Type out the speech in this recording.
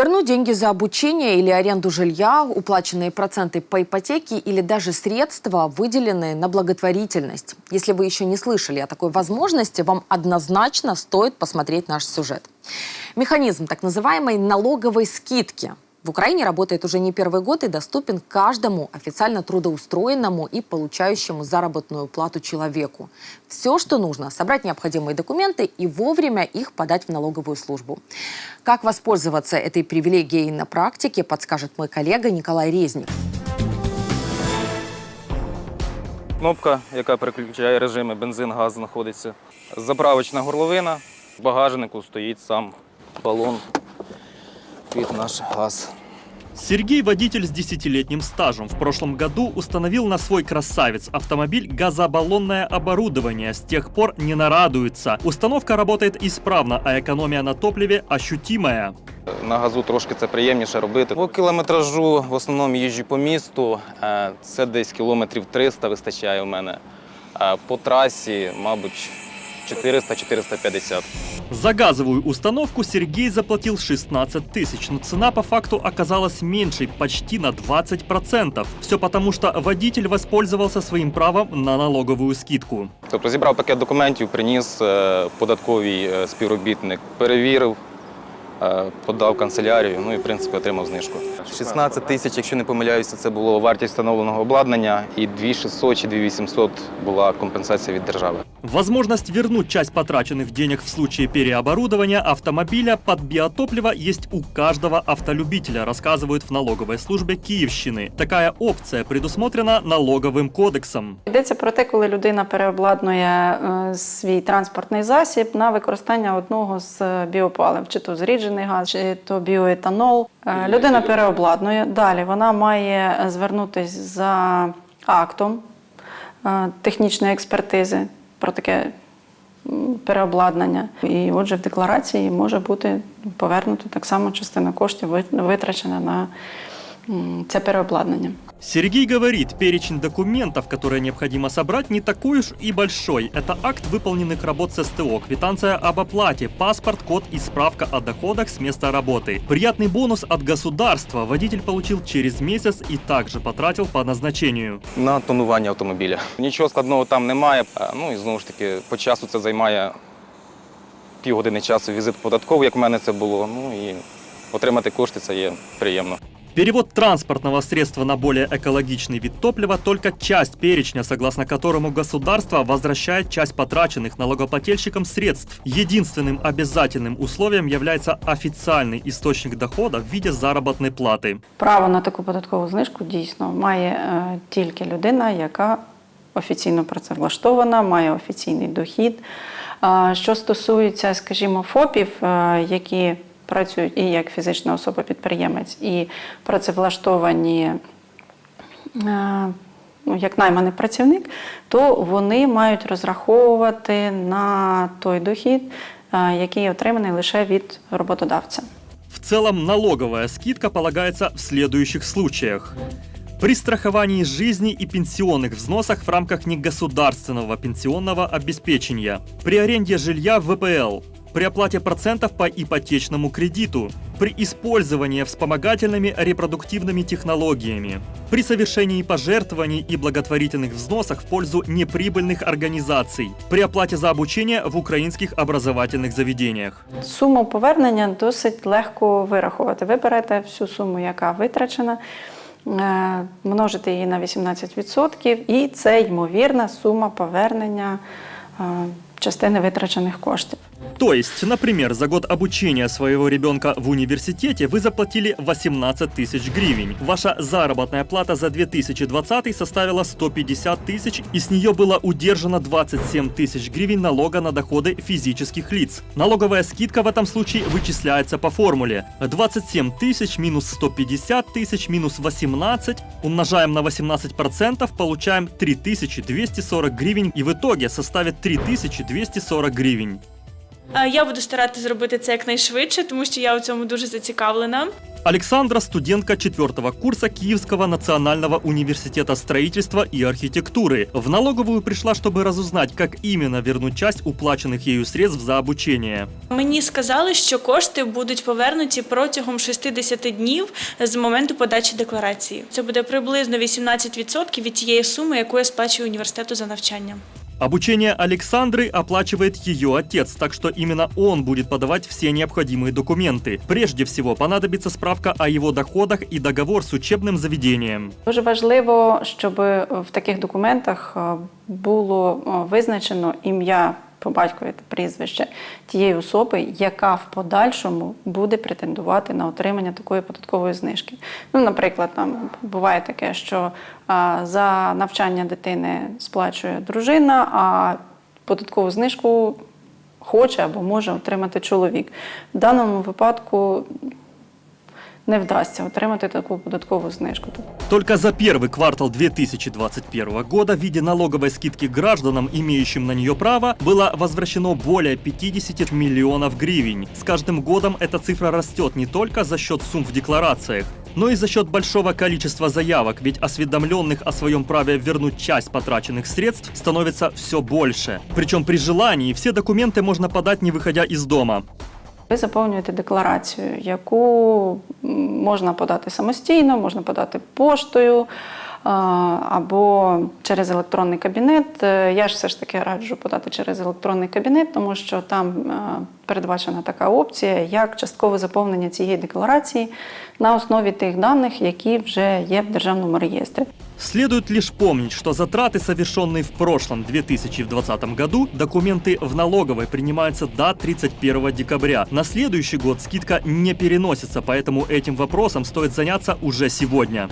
Вернуть деньги за обучение или аренду жилья, уплаченные проценты по ипотеке или даже средства, выделенные на благотворительность. Если вы еще не слышали о такой возможности, вам однозначно стоит посмотреть наш сюжет. Механизм так называемой налоговой скидки – в Украине работает уже не первый год и доступен каждому официально трудоустроенному и получающему заработную плату человеку. Все, что нужно, собрать необходимые документы и вовремя их подать в налоговую службу. Как воспользоваться этой привилегией на практике, подскажет мой коллега Николай Резник. Кнопка, яка переключає режими бензин, газ знаходиться. Заправочна горловина. В багажнику стоїть сам балон під наш газ. Сергей – водитель с десятилетним стажем. В прошлом году установил на свой красавец автомобиль газобаллонное оборудование. С тех пор не нарадуется. Установка работает исправно, а экономия на топливе ощутимая. На газу трошки це приємніше робити. По кілометражу в основному їжджу по місту. Е, Це десь кілометрів 300 вистачає у мене. Е, По трасі, мабуть, 400-450. За газовую установку Сергей заплатил 16 тысяч, но цена по факту оказалась меньшей почти на 20%. Все потому, что водитель воспользовался своим правом на налоговую скидку. Тобто зібрав пакет документів, приніс е, податковий е, співробітник, перевірив, е, подав в канцелярію, ну і в принципі отримав знижку. 16 тисяч, якщо не помиляюся, це було вартість встановленого обладнання, і 2600 чи 2800 була компенсація від держави. Возможность вернуть часть потраченных денег в случае переоборудования автомобиля под биотопливо есть у каждого автолюбителя, рассказывают в налоговой службе Киевщины. Такая опция предусмотрена налоговым кодексом. Йдеться про те, коли людина переобладнує е, свій транспортний засіб на використання одного з е, біопалив, чи то зріджений газ, чи то біоетанол. Е, Людина переобладнує. Далі вона має звернутися за актом е, технічної експертизи про таке м, переобладнання. І отже, в декларації може бути повернуто так само частина коштів ви- витрачена на м, це переобладнання. Сергей говорит, перечень документов, которые необходимо собрать, не такой уж и большой. Это акт выполненных работ с СТО, квитанция об оплате, паспорт, код и справка о доходах с места работы. Приятный бонус от государства водитель получил через месяц и также потратил по назначению. На тонування автомобіля. Нічого складного там немає. Е, Ну і знову ж таки, по часу це займає півгодини часу візит податковий, як в мене це було. Ну і отримати кошти це є приємно. Перевод транспортного средства на более экологичный вид топлива – только часть перечня, согласно которому государство возвращает часть потраченных налогоплательщикам средств. Единственным обязательным условием является официальный источник дохода в виде заработной платы. Право на таку податкову знижку дійсно має е, тільки людина, яка офіційно працевлаштована, має офіційний дохід. Е, що стосується, скажімо, ФОПів, е, які працюють і як фізична особа-підприємець, і працевлаштовані. е, Ну, як найманий працівник, то вони мають розраховувати на той дохід, е, який отриманий лише від роботодавця. В целом налоговая скидка полагается в следующих случаях. При страховании жизни и пенсионных взносах в рамках негосударственного пенсионного обеспечения, при аренде жилья в ВПЛ, при оплате процентов по ипотечному кредиту, при использовании вспомогательными репродуктивными технологиями, при совершении пожертвований и благотворительных взносах в пользу неприбыльных организаций, при оплате за обучение в украинских образовательных заведениях. Суму повернення досить легко вирахувати. Ви берете всю суму, яка витрачена, е, множите її на 18%, і це ймовірна сума повернення частины витрачених коштів. То есть, например, за год обучения своего ребенка в университете вы заплатили 18 тысяч гривен. Ваша заработная плата за 2020 составила 150 тысяч, и с нее было удержано 27 тысяч гривен налога на доходы физических лиц. Налоговая скидка в этом случае вычисляется по формуле 27 тысяч минус 150 тысяч минус 18 умножаем на 18 процентов, получаем 3240 гривен и в итоге составит 3200 240 гривень. Я буду старатися зробити це якнайшвидше, тому що я у цьому дуже зацікавлена. Александра – студентка четвертого курса Киевского национального университета строительства и архитектуры. В налоговую пришла, чтобы разузнать, как именно вернуть часть уплачених ею средств за обучение. Мені сказали, що кошти будуть повернуті протягом 60 днів з моменту подачі декларації. Це буде приблизно 18% від тієї суми, яку я сплачую університету за навчання. Обучение Александры оплачивает ее отец, так что именно он будет подавать все необходимые документы. Прежде всего понадобится справка о его доходах и договор с учебным заведением. Дуже важливо, щоб в таких документах е, визначено ім'я по батькові та прізвище тієї особи, яка в подальшому буде претендувати на отримання такої податкової знижки. Ну, наприклад, там буває таке, що а, за навчання дитини сплачує дружина, а податкову знижку хоче або може отримати чоловік. В даному випадку не вдасться отримати таку податкову знижку. Только за первый квартал 2021 года в виде налоговой скидки гражданам, имеющим на нее право, было возвращено более 50 миллионов гривен. С каждым годом эта цифра растет не только за счет сумм в декларациях, но и за счет большого количества заявок, ведь осведомленных о своем праве вернуть часть потраченных средств становится все больше. Причем при желании все документы можно подать, не выходя из дома. Ви заповнюєте декларацію, яку можна подати самостійно, можна подати поштою або через електронний кабінет. Е, Я ж все ж таки раджу подати через електронний кабінет, тому що там е, передбачена така опція, як часткове заповнення цієї декларації на основі тих даних, які вже є в державному реєстрі. Следует лишь помнить, что затраты, совершенные в прошлом 2020 году, документы в налоговой принимаются до 31 декабря. На следующий год скидка не переносится, поэтому этим вопросом стоит заняться уже сегодня.